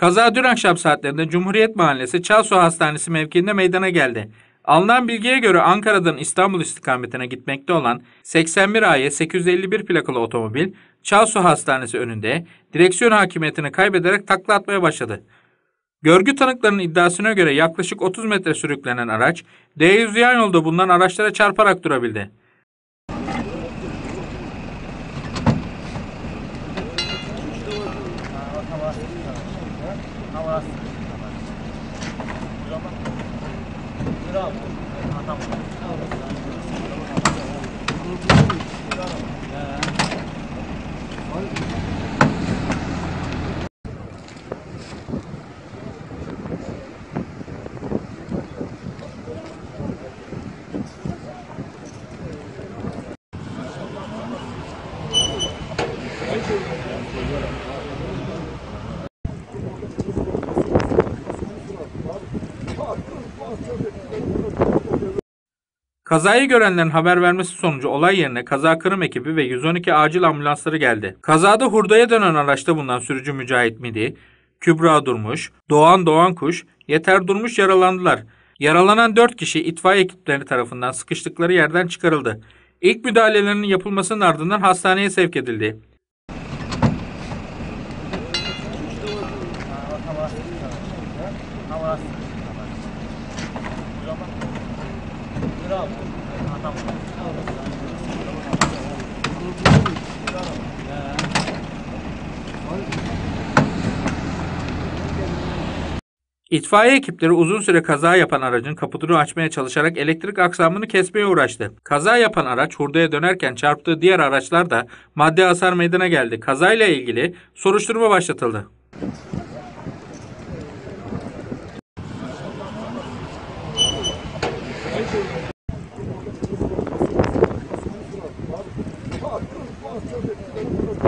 Kaza dün akşam saatlerinde Cumhuriyet Mahallesi Çalsu Hastanesi mevkiinde meydana geldi. Alınan bilgiye göre Ankara'dan İstanbul istikametine gitmekte olan 81 AY 851 plakalı otomobil Çalsu Hastanesi önünde direksiyon hakimiyetini kaybederek takla atmaya başladı. Görgü tanıklarının iddiasına göre yaklaşık 30 metre sürüklenen araç D100 yan yolda bulunan araçlara çarparak durabildi. hava hava Bravo. Adam. Bravo. Kazayı görenlerin haber vermesi sonucu olay yerine kaza kırım ekibi ve 112 acil ambulansları geldi. Kazada hurdaya dönen araçta bulunan sürücü Mücahit Midi, Kübra Durmuş, Doğan Doğankuş, Yeter Durmuş yaralandılar. Yaralanan 4 kişi itfaiye ekipleri tarafından sıkıştıkları yerden çıkarıldı. İlk müdahalelerinin yapılmasının ardından hastaneye sevk edildi. İtfaiye ekipleri uzun süre kaza yapan aracın kaputunu açmaya çalışarak elektrik aksamını kesmeye uğraştı. Kaza yapan araç hurdaya dönerken çarptığı diğer araçlar da maddi hasar meydana geldi. Kazayla ilgili soruşturma başlatıldı. ব্যক্তিগত